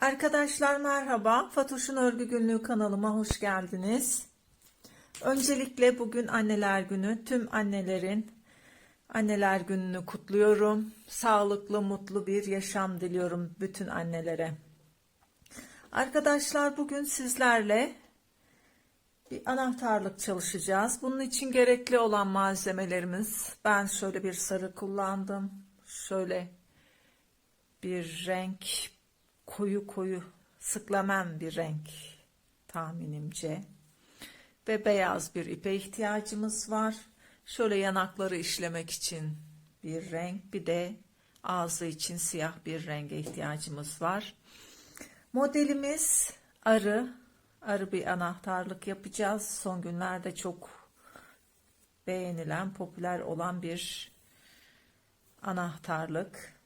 Arkadaşlar merhaba. Fatoş'un Örgü Günlüğü kanalıma hoş geldiniz. Öncelikle bugün anneler günü. Tüm annelerin anneler gününü kutluyorum. Sağlıklı, mutlu bir yaşam diliyorum bütün annelere. Arkadaşlar bugün sizlerle bir anahtarlık çalışacağız. Bunun için gerekli olan malzemelerimiz. Ben şöyle bir sarı kullandım. Şöyle bir renk koyu koyu sıklamen bir renk tahminimce ve beyaz bir ipe ihtiyacımız var. Şöyle yanakları işlemek için bir renk bir de ağzı için siyah bir renge ihtiyacımız var. Modelimiz arı. Arı bir anahtarlık yapacağız. Son günlerde çok beğenilen, popüler olan bir anahtarlık.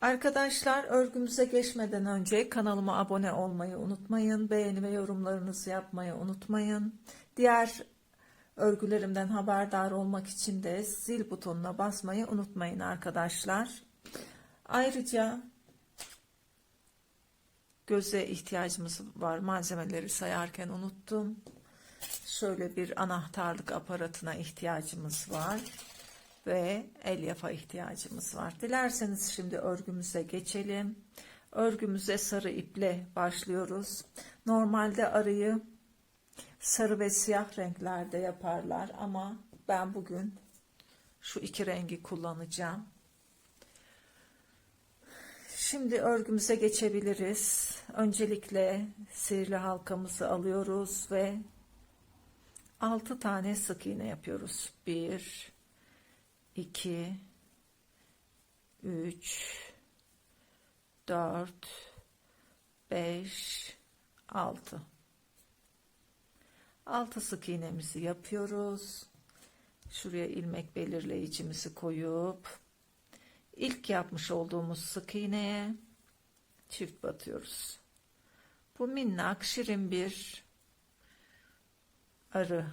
Arkadaşlar örgümüze geçmeden önce kanalıma abone olmayı unutmayın. Beğeni ve yorumlarınızı yapmayı unutmayın. Diğer örgülerimden haberdar olmak için de zil butonuna basmayı unutmayın arkadaşlar. Ayrıca göze ihtiyacımız var. Malzemeleri sayarken unuttum. Şöyle bir anahtarlık aparatına ihtiyacımız var ve elyafa ihtiyacımız var. Dilerseniz şimdi örgümüze geçelim. Örgümüze sarı iple başlıyoruz. Normalde arıyı sarı ve siyah renklerde yaparlar ama ben bugün şu iki rengi kullanacağım. Şimdi örgümüze geçebiliriz. Öncelikle sihirli halkamızı alıyoruz ve 6 tane sık iğne yapıyoruz. 1 2 3 4 5 6 6 sık iğnemizi yapıyoruz. Şuraya ilmek belirleyicimizi koyup ilk yapmış olduğumuz sık iğneye çift batıyoruz. Bu minnak şirin bir arı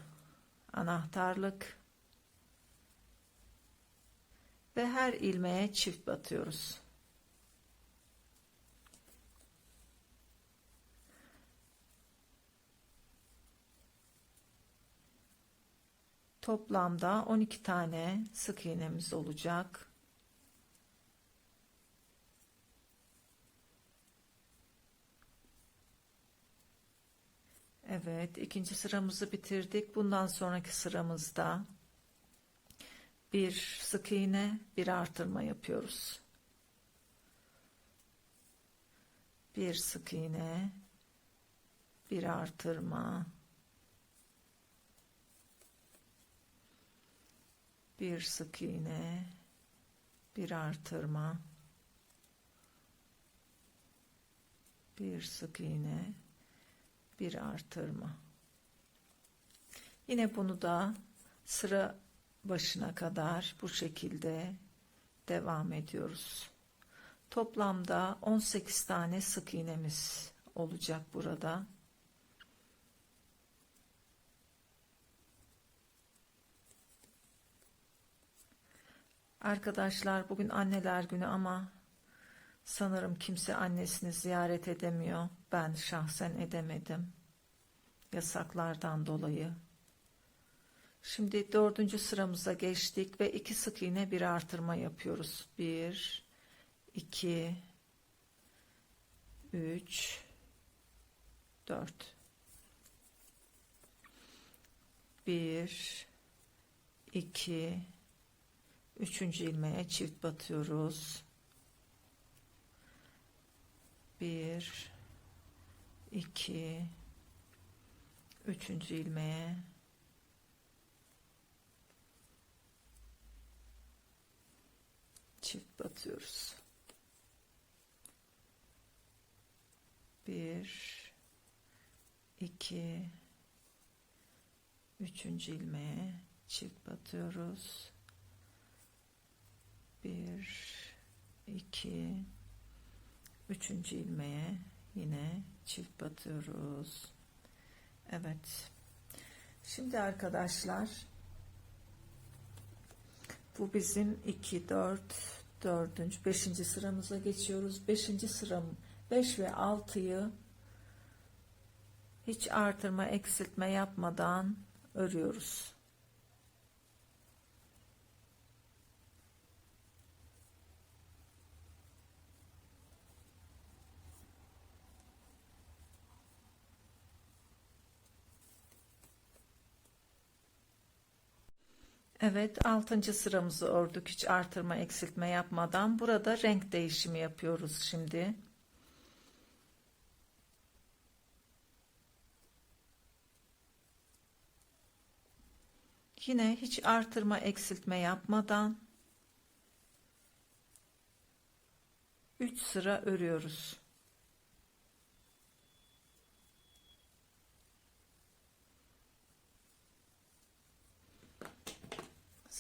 anahtarlık ve her ilmeğe çift batıyoruz. Toplamda 12 tane sık iğnemiz olacak. Evet, ikinci sıramızı bitirdik. Bundan sonraki sıramızda bir sık iğne, bir artırma yapıyoruz. Bir sık iğne, bir artırma. Bir sık iğne, bir artırma. Bir sık iğne, bir artırma. Yine bunu da sıra başına kadar bu şekilde devam ediyoruz. Toplamda 18 tane sık iğnemiz olacak burada. Arkadaşlar bugün anneler günü ama sanırım kimse annesini ziyaret edemiyor. Ben şahsen edemedim. Yasaklardan dolayı. Şimdi dördüncü sıramıza geçtik ve iki sık iğne bir artırma yapıyoruz. Bir, iki, üç, dört. Bir, iki, üçüncü ilmeğe çift batıyoruz. Bir, iki, üçüncü ilmeğe çift batıyoruz. Bir, iki, üçüncü ilmeğe çift batıyoruz. Bir, iki, üçüncü ilmeğe yine çift batıyoruz. Evet. Şimdi arkadaşlar bu bizim 2, 4, dördüncü, beşinci sıramıza geçiyoruz. Beşinci sıram 5 ve 6'yı hiç artırma eksiltme yapmadan örüyoruz. Evet, 6. sıramızı ördük hiç artırma eksiltme yapmadan. Burada renk değişimi yapıyoruz şimdi. Yine hiç artırma eksiltme yapmadan 3 sıra örüyoruz.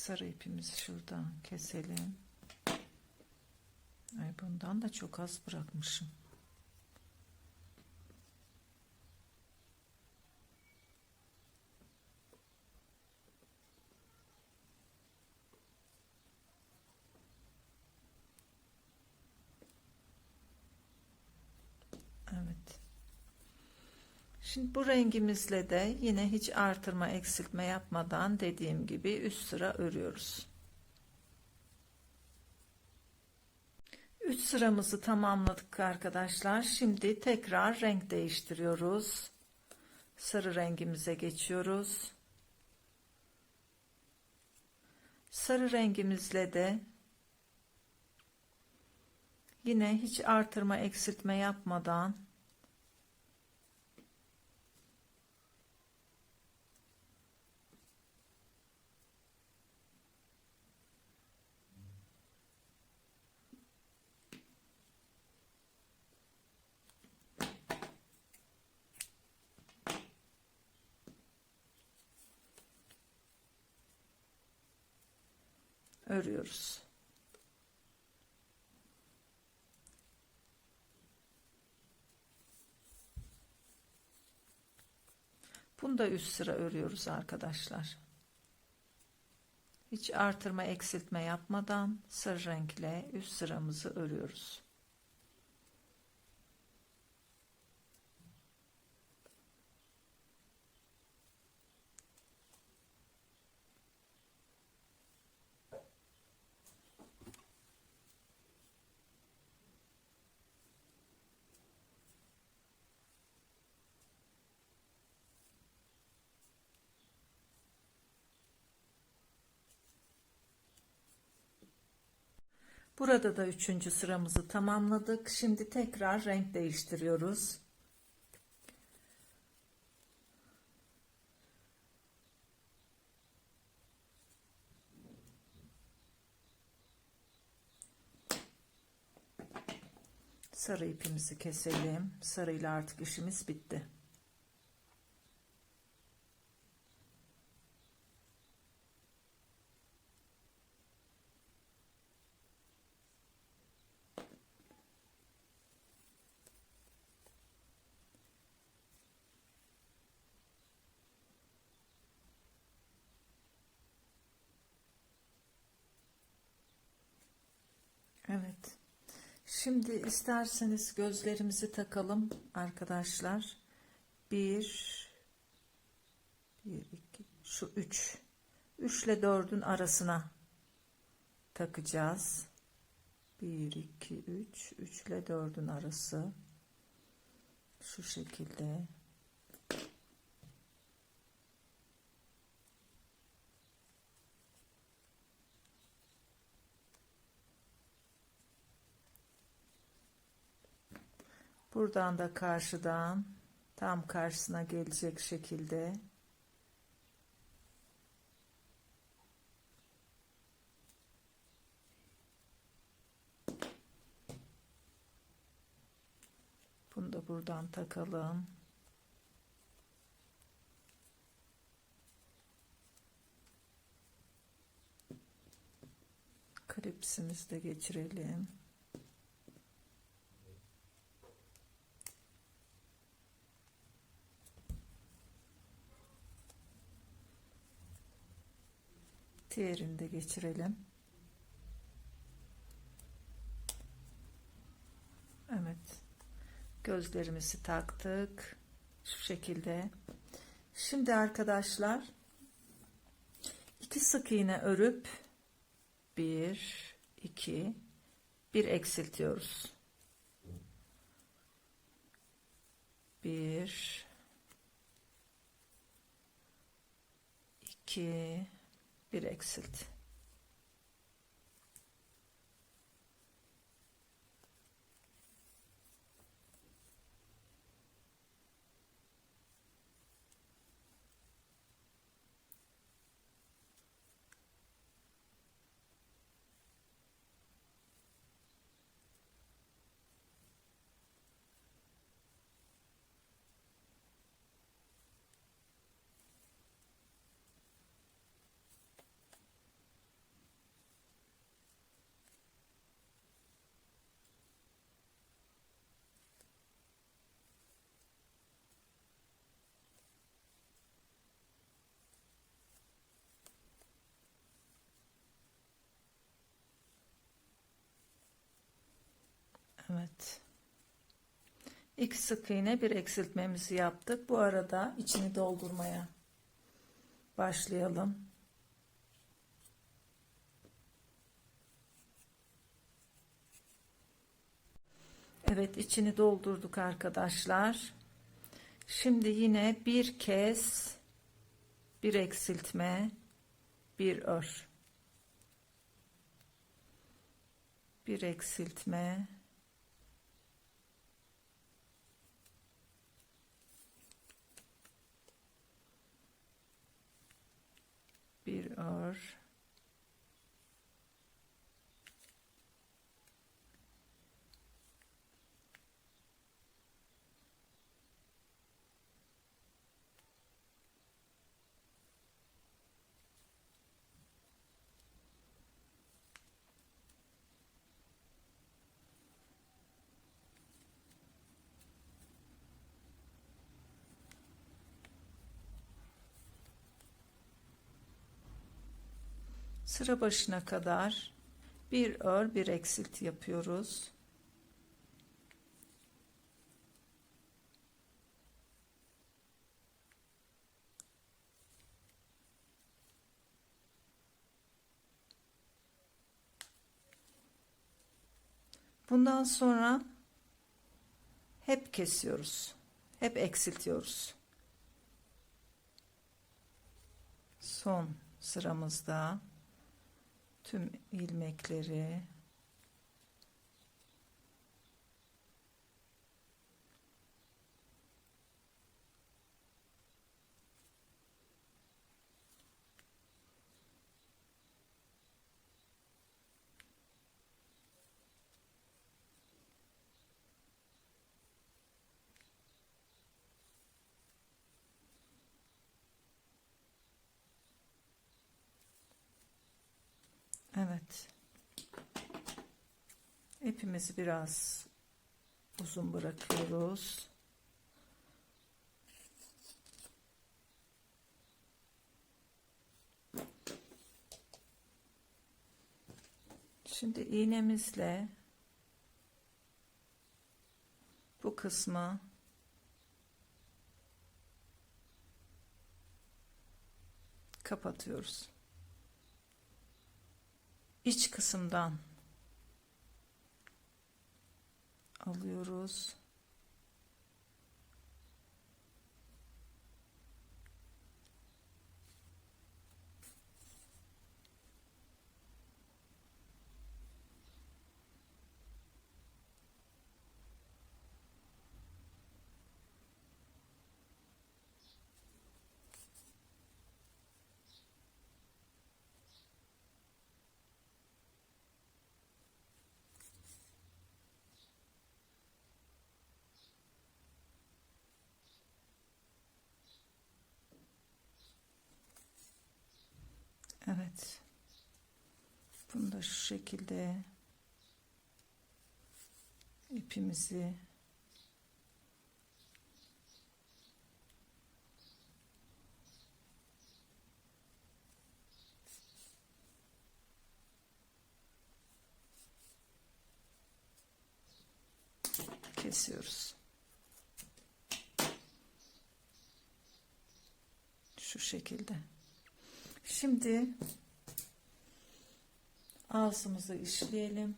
Sarı ipimizi şuradan keselim. Ay bundan da çok az bırakmışım. Evet. Şimdi bu rengimizle de yine hiç artırma eksiltme yapmadan dediğim gibi üst sıra örüyoruz. 3 sıramızı tamamladık arkadaşlar. Şimdi tekrar renk değiştiriyoruz. Sarı rengimize geçiyoruz. Sarı rengimizle de yine hiç artırma eksiltme yapmadan örüyoruz. Bunu da üst sıra örüyoruz arkadaşlar. Hiç artırma eksiltme yapmadan sarı renkle üst sıramızı örüyoruz. Burada da üçüncü sıramızı tamamladık. Şimdi tekrar renk değiştiriyoruz. Sarı ipimizi keselim. Sarıyla artık işimiz bitti. Evet. Şimdi isterseniz gözlerimizi takalım arkadaşlar. Bir, bir, iki, şu üç. Üç ile dördün arasına takacağız. Bir, iki, üç. Üç ile dördün arası. Şu şekilde. Buradan da karşıdan tam karşısına gelecek şekilde Bunu da buradan takalım. Klipsimizi de geçirelim. Diğerini de geçirelim. Evet. Gözlerimizi taktık. Şu şekilde. Şimdi arkadaşlar iki sık iğne örüp bir, iki, bir eksiltiyoruz. Bir, iki, bir eksilt. Evet. İki sık iğne bir eksiltmemizi yaptık. Bu arada içini doldurmaya başlayalım. Evet içini doldurduk arkadaşlar. Şimdi yine bir kez bir eksiltme bir ör. Bir eksiltme bir ör sıra başına kadar bir ör bir eksilt yapıyoruz. Bundan sonra hep kesiyoruz. Hep eksiltiyoruz. Son sıramızda tüm ilmekleri Evet. İpimizi biraz uzun bırakıyoruz. Şimdi iğnemizle bu kısmı kapatıyoruz iç kısımdan alıyoruz. Evet. Bunu da şu şekilde ipimizi kesiyoruz. Şu şekilde. Şimdi ağzımızı işleyelim.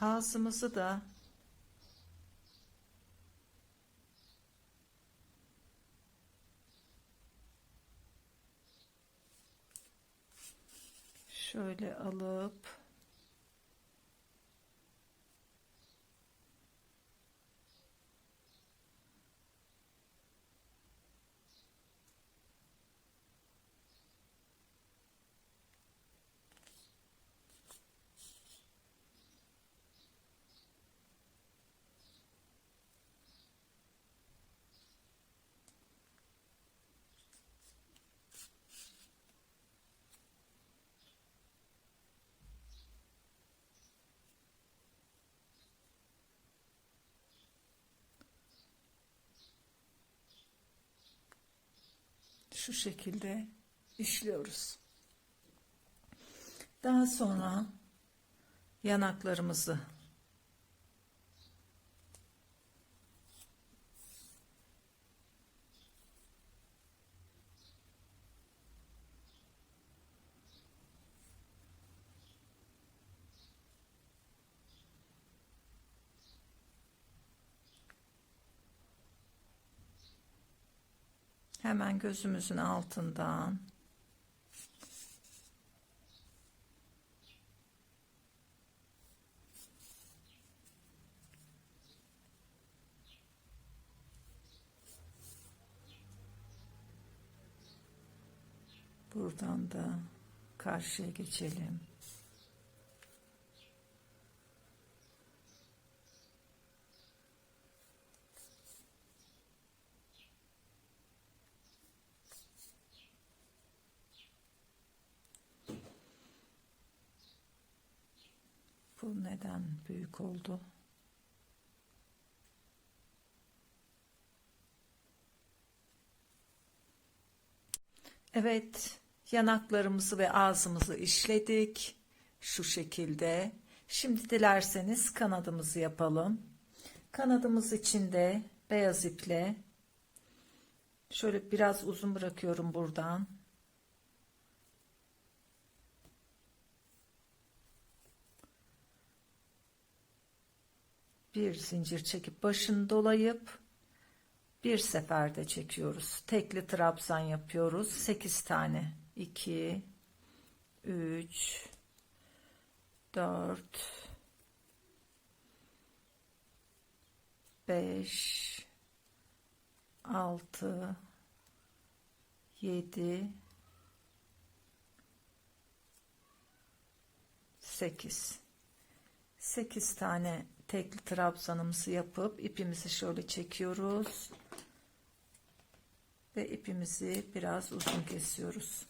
Ağzımızı da şöyle alıp şu şekilde işliyoruz. Daha sonra yanaklarımızı hemen gözümüzün altından buradan da karşıya geçelim. Bu neden büyük oldu? Evet, yanaklarımızı ve ağzımızı işledik. Şu şekilde. Şimdi dilerseniz kanadımızı yapalım. Kanadımız için de beyaz iple şöyle biraz uzun bırakıyorum buradan. Bir zincir çekip başını dolayıp bir seferde çekiyoruz. Tekli trabzan yapıyoruz. 8 tane. 2 3 4 5 6 7 8 8 tane tekli trabzanımızı yapıp ipimizi şöyle çekiyoruz. Ve ipimizi biraz uzun kesiyoruz.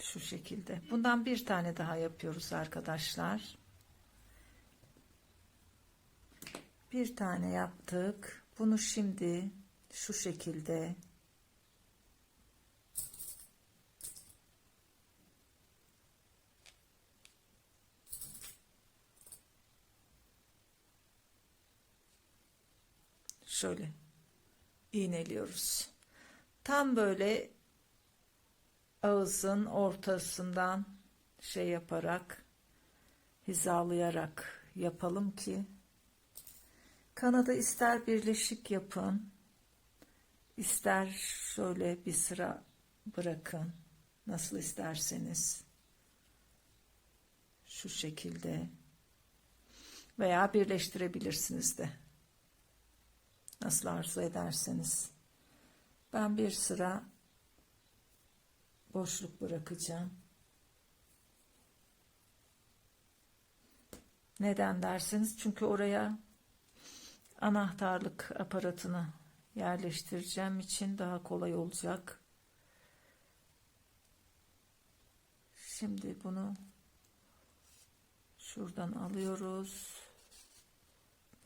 Şu şekilde. Bundan bir tane daha yapıyoruz arkadaşlar. Bir tane yaptık. Bunu şimdi şu şekilde şöyle iğneliyoruz. Tam böyle ağızın ortasından şey yaparak hizalayarak yapalım ki kanadı ister birleşik yapın ister şöyle bir sıra bırakın. Nasıl isterseniz. Şu şekilde veya birleştirebilirsiniz de nasıl arzu ederseniz. Ben bir sıra boşluk bırakacağım. Neden derseniz çünkü oraya anahtarlık aparatını yerleştireceğim için daha kolay olacak. Şimdi bunu şuradan alıyoruz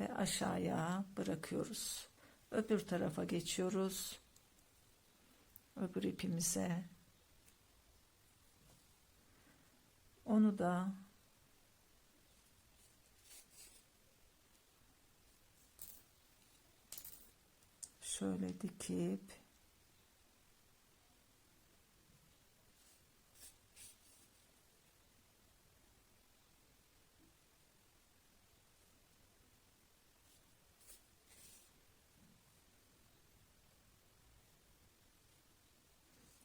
ve aşağıya bırakıyoruz. Öbür tarafa geçiyoruz. öbür ipimize. Onu da şöyle dikip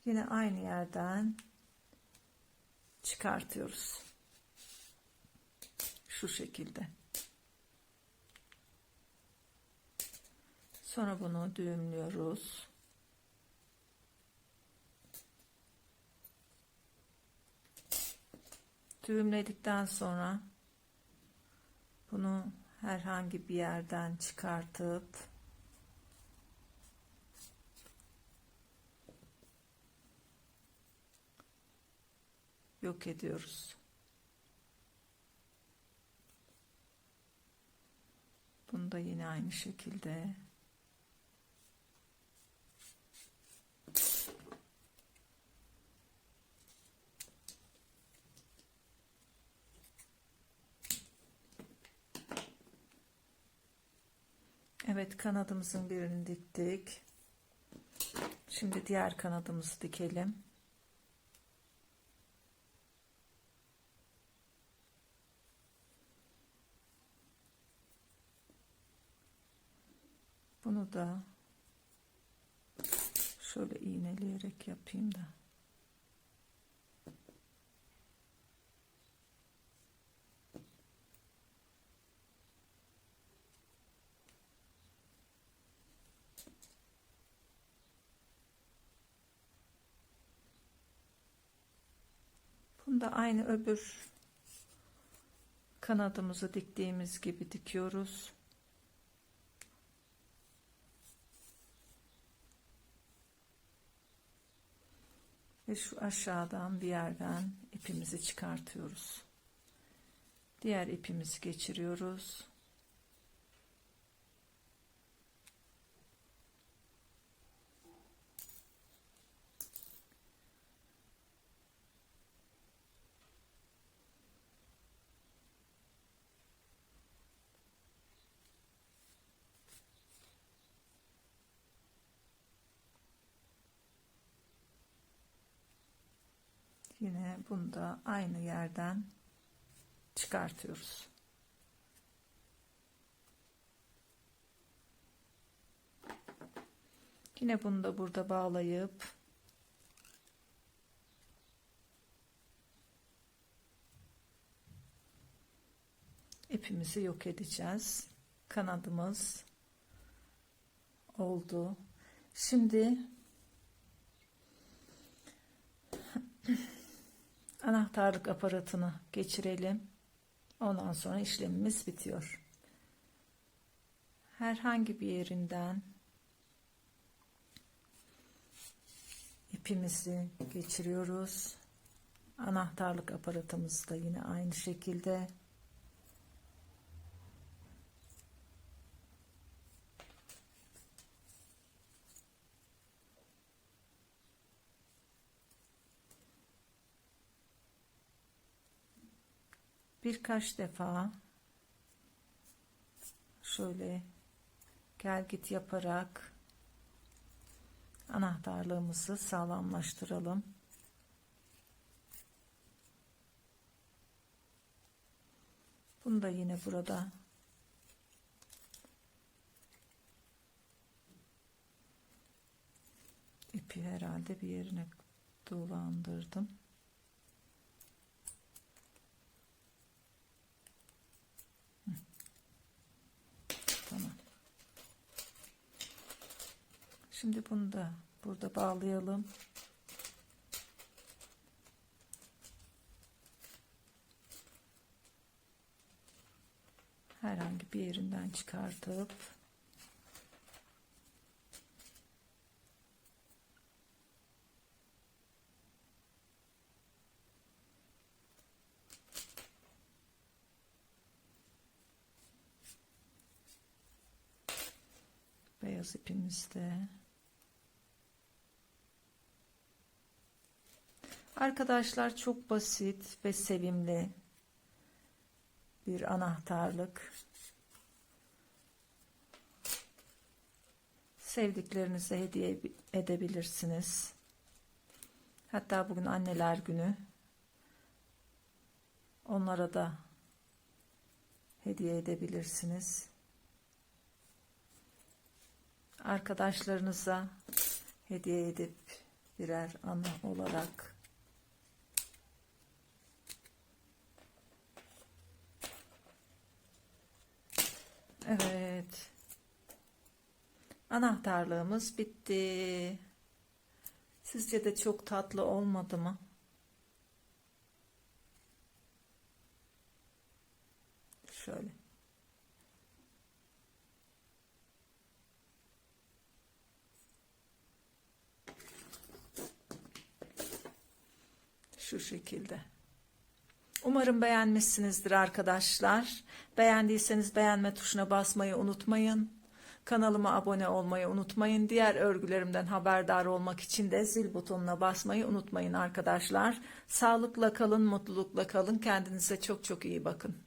Yine aynı yerden çıkartıyoruz. Şu şekilde. Sonra bunu düğümlüyoruz. Düğümledikten sonra bunu herhangi bir yerden çıkartıp yok ediyoruz. Bunu da yine aynı şekilde Evet kanadımızın birini diktik. Şimdi diğer kanadımızı dikelim. Da şöyle iğneleyerek yapayım da. Bunu da aynı öbür kanadımızı diktiğimiz gibi dikiyoruz. Ve şu aşağıdan bir yerden ipimizi çıkartıyoruz. Diğer ipimizi geçiriyoruz. Yine bunu da aynı yerden çıkartıyoruz. Yine bunu da burada bağlayıp ipimizi yok edeceğiz. Kanadımız oldu. Şimdi anahtarlık aparatını geçirelim. Ondan sonra işlemimiz bitiyor. Herhangi bir yerinden ipimizi geçiriyoruz. Anahtarlık aparatımız da yine aynı şekilde birkaç defa şöyle gel git yaparak anahtarlığımızı sağlamlaştıralım. Bunu da yine burada ipi herhalde bir yerine dolandırdım. Şimdi bunu da burada bağlayalım. Herhangi bir yerinden çıkartıp beyaz ipimizde Arkadaşlar çok basit ve sevimli bir anahtarlık. Sevdiklerinize hediye edebilirsiniz. Hatta bugün anneler günü. Onlara da hediye edebilirsiniz. Arkadaşlarınıza hediye edip birer anı olarak Evet. Anahtarlığımız bitti. Sizce de çok tatlı olmadı mı? Şöyle. Şu şekilde. Umarım beğenmişsinizdir arkadaşlar. Beğendiyseniz beğenme tuşuna basmayı unutmayın. Kanalıma abone olmayı unutmayın. Diğer örgülerimden haberdar olmak için de zil butonuna basmayı unutmayın arkadaşlar. Sağlıkla kalın, mutlulukla kalın. Kendinize çok çok iyi bakın.